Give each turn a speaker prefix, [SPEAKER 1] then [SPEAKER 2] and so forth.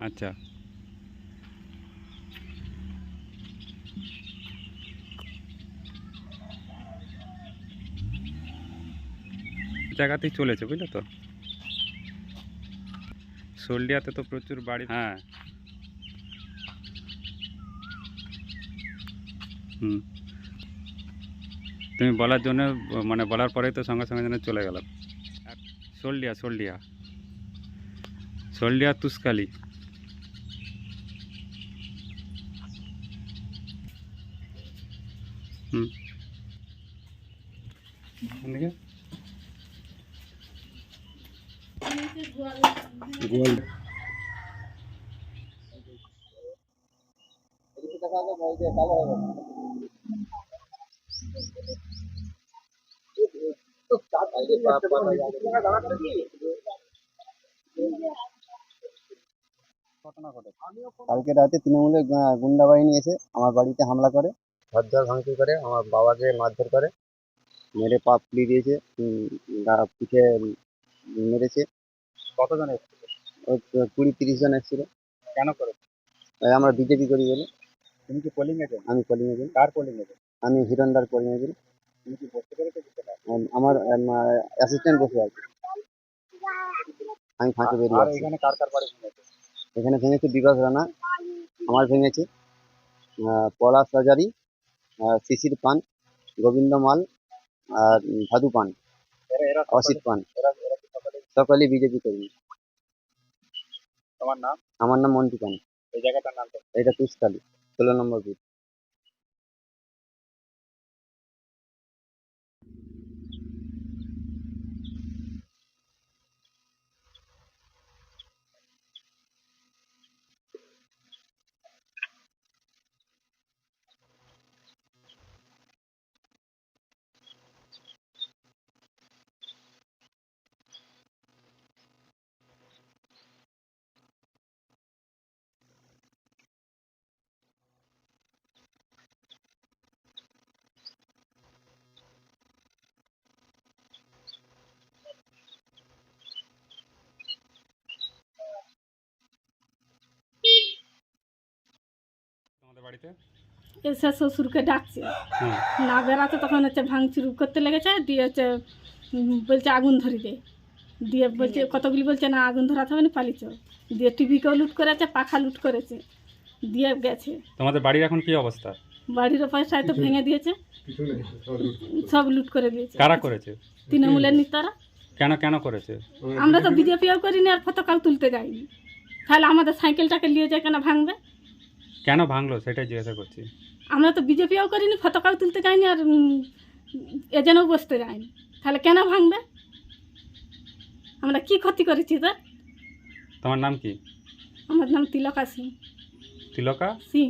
[SPEAKER 1] আচ্ছা। জায়গাতেই চলেছে, বুঝলে তো? শোলডিয়াতে তো প্রচুর বাড়ি। হ্যাঁ। হুম। তুমি বলার জন্য মানে বলার পরেই তো সঙ্গে সঙ্গে যেন চলে গেলাম। শোলডিয়া শোলডিয়া। শোলডিয়া তুসকালি হুম। এদিকে?
[SPEAKER 2] কালকে রাতে তৃণমূলের গুন্ডা বাহিনী এসে আমার বাড়িতে হামলা করে। ঘরদর ভাঙচুর করে আমার বাবাকে মারধর করে মেরে পা ফুলিয়ে দিয়েছে গা- পিঠে মেরেছে।
[SPEAKER 1] কতজন এসেছিল?
[SPEAKER 2] ওই কুড়ি তিরিশ জন এসেছিল।
[SPEAKER 1] কেন করে?
[SPEAKER 2] তাই আমরা বিজেপি করি বলে।
[SPEAKER 1] তুমি কি পোলিং এজেন্ট
[SPEAKER 2] আমি কলিং এজেন্ট
[SPEAKER 1] কার পোলিং এজেন্ট
[SPEAKER 2] আমি হিরণদার কলিং এজেন্ট
[SPEAKER 1] তুমি কি বসতে পেরেছ
[SPEAKER 2] আমার অ্যাসিস্ট্যান্ট বসে আছে। আমি ফাঁকে বেরিয়ে
[SPEAKER 1] আর
[SPEAKER 2] আসছি
[SPEAKER 1] এখানে কার কার বাড়ি ভেঙেছে?
[SPEAKER 2] এখানে ভেঙেছে বিকাশ রানা আমার ভেঙেছে পলাশ হাজারি আহ, শিশির পান গোবিন্দ মাল আর ভাদু পান অসিত পান।
[SPEAKER 1] সকলে?
[SPEAKER 2] বিজেপি কর্মী।
[SPEAKER 1] তোমার নাম?
[SPEAKER 2] আমার নাম মন্টু পান।
[SPEAKER 1] এই জায়গাটার নাম
[SPEAKER 2] এটা তুষকালি ষোলো নম্বর বুথ।
[SPEAKER 1] বাড়িতে?
[SPEAKER 3] এসে শ্বশুরকে ডাকছে। না বেড়াতে তখন হচ্ছে ভাঙচুর করতে লেগেছে দিয়ে হচ্ছে বলছে আগুন ধরি দে। দিয়ে বলছে কতগুলি বলছে না আগুন ধরাতে হবে না পালিয়েছ। দিয়ে টিভিকেও লুট করেছে পাখা লুট করেছে দিয়ে গেছে।
[SPEAKER 1] তোমাদের বাড়ির এখন কি অবস্থা?
[SPEAKER 3] বাড়ির পয়সায় তো ভেঙে দিয়েছে। সব লুট করে দিয়েছে।
[SPEAKER 1] কারা করেছে?
[SPEAKER 3] তৃণমূলের নেতারা।
[SPEAKER 1] কেন কেন করেছে?
[SPEAKER 3] আমরা তো বিজেপিও করিনি আর পতাকাও তুলতে যাইনি। তাহলে আমাদের সাইকেলটাকে নিয়ে যায় কেন ভাঙবে?
[SPEAKER 1] কেন ভাঙলো? সেটাই জিজ্ঞাসা করছি।
[SPEAKER 3] আমরা তো বিজেপিও করিনি পতাকাও তুলতে যাইনি আর এজেনও এজেন্টও বসতে যাইনি। তাহলে কেন ভাঙবে? আমরা কি ক্ষতি করেছি তো
[SPEAKER 1] তোমার নাম কি?
[SPEAKER 3] আমার নাম তিলকা সিং।
[SPEAKER 1] তিলকা?
[SPEAKER 3] সিং।